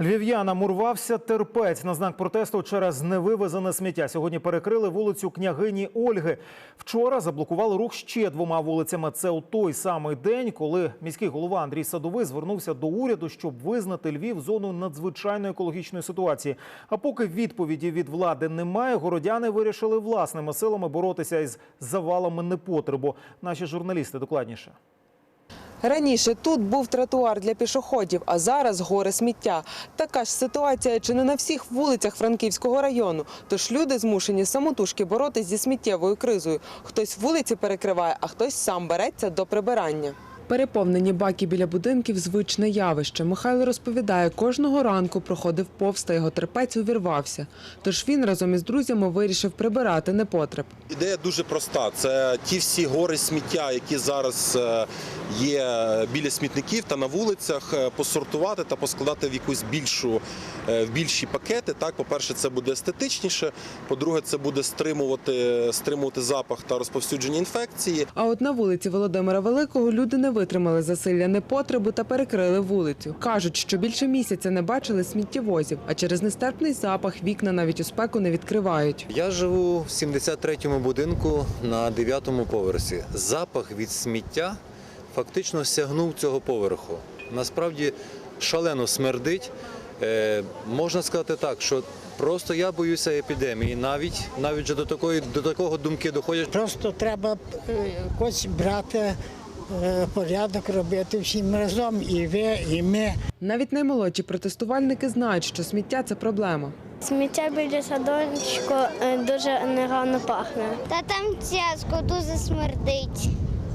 Львів'янам урвався терпець на знак протесту через невивезене сміття. Сьогодні перекрили вулицю княгині Ольги. Вчора заблокували рух ще двома вулицями. Це у той самий день, коли міський голова Андрій Садовий звернувся до уряду, щоб визнати Львів зону надзвичайної екологічної ситуації. А поки відповіді від влади немає, городяни вирішили власними силами боротися із завалами непотребу. Наші журналісти докладніше. Раніше тут був тротуар для пішоходів, а зараз гори сміття. Така ж ситуація чи не на всіх вулицях Франківського району. Тож люди змушені самотужки боротись зі сміттєвою кризою. Хтось вулиці перекриває, а хтось сам береться до прибирання. Переповнені баки біля будинків звичне явище. Михайло розповідає, кожного ранку проходив повз та його терпець увірвався. Тож він разом із друзями вирішив прибирати непотреб. Ідея дуже проста. Це ті всі гори сміття, які зараз е, є біля смітників та на вулицях, е, посортувати та поскладати в якусь більшу е, в більші пакети. Так, по-перше, це буде естетичніше. По-друге, це буде стримувати, стримувати запах та розповсюдження інфекції. А от на вулиці Володимира Великого люди не витримали засилля непотребу та перекрили вулицю. Кажуть, що більше місяця не бачили сміттєвозів, а через нестерпний запах вікна навіть у спеку не відкривають. Я живу в 73-му будинку на 9-му поверсі. Запах від сміття фактично сягнув цього поверху. Насправді шалено смердить. Е, можна сказати так, що просто я боюся епідемії. Навіть навіть вже до такої до такого думки доходять. Просто треба е, якось брати порядок, робити всім разом, і ви, і ми. Навіть наймолодші протестувальники знають, що сміття це проблема. Сміття біля садочку е, дуже негарно пахне. Та там тяжко, дуже смердить.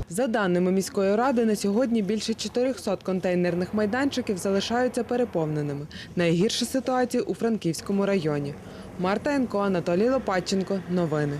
За даними міської ради, на сьогодні більше 400 контейнерних майданчиків залишаються переповненими. Найгірша ситуація у Франківському районі. Марта Янко, Анатолій Лопатченко. Новини.